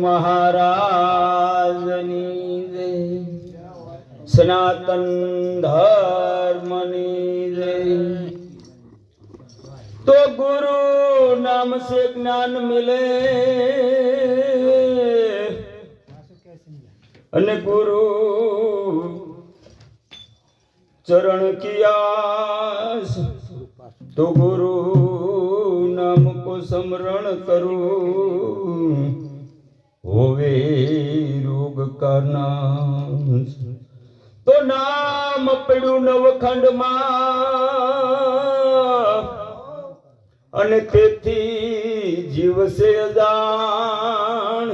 મહારાજની જય. સનાતન ધર્મની જય. તો ગુરુ નામ સે જ્ઞાન મિલે. અને ગુરુ ચરણ કિયાસ. તો ગુરુ નામ કો સમરણ કરું. હોવે રોગ કરના તો નામ પડ્યું નવખંડમાં. અને તેથી જીવસે અજાણ.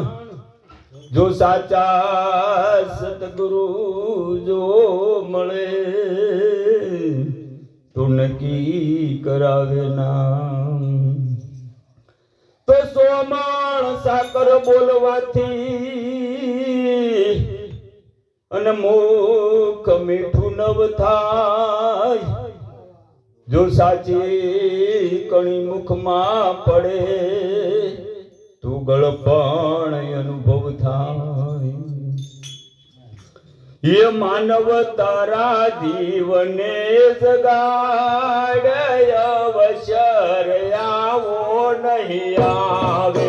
જો સાચા સતગુરુ જો મળે, તો નક્કી કરાવે ના તો સોમા પણ સાકર બોલવાથી અને મુખ મીઠું નવ થાય. જો સાચી કણી મુખમાં પડે, તું ગળપણ અનુભવ થાય. એ માનવ તારા જીવને જગાડ, અવસર આવો નહીં આવે.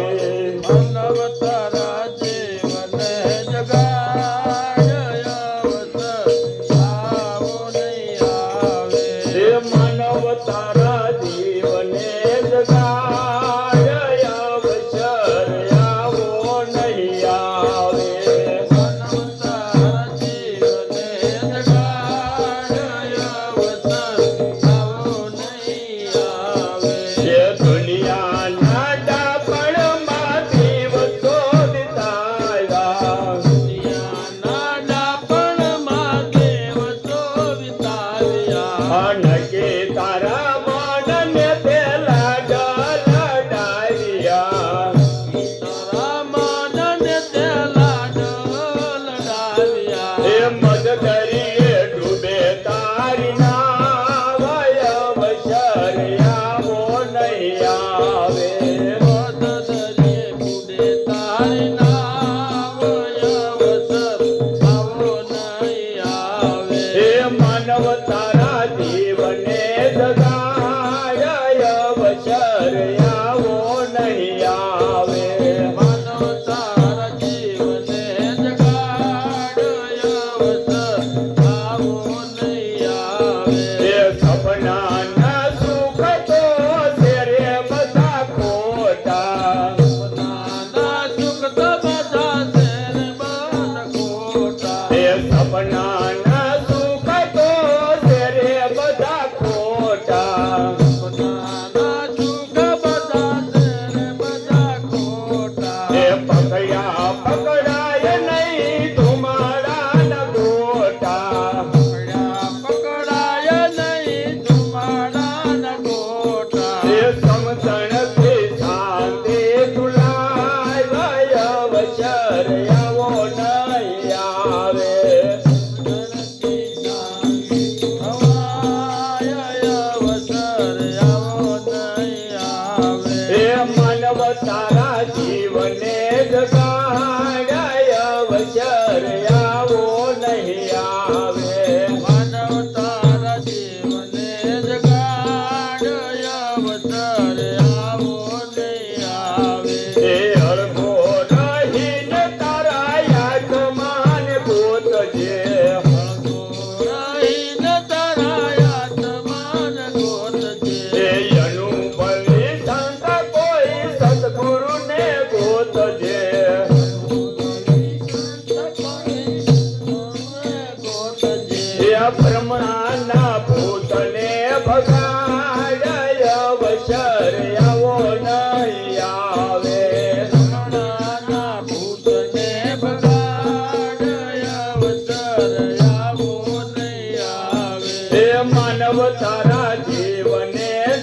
ஆணகே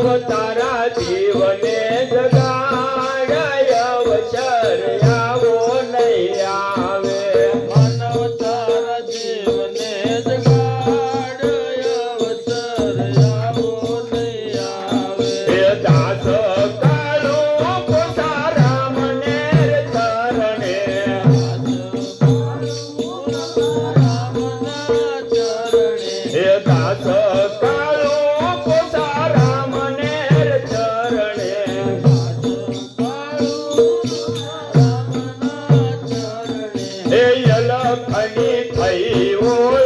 તારા જીવને ஐ ஓ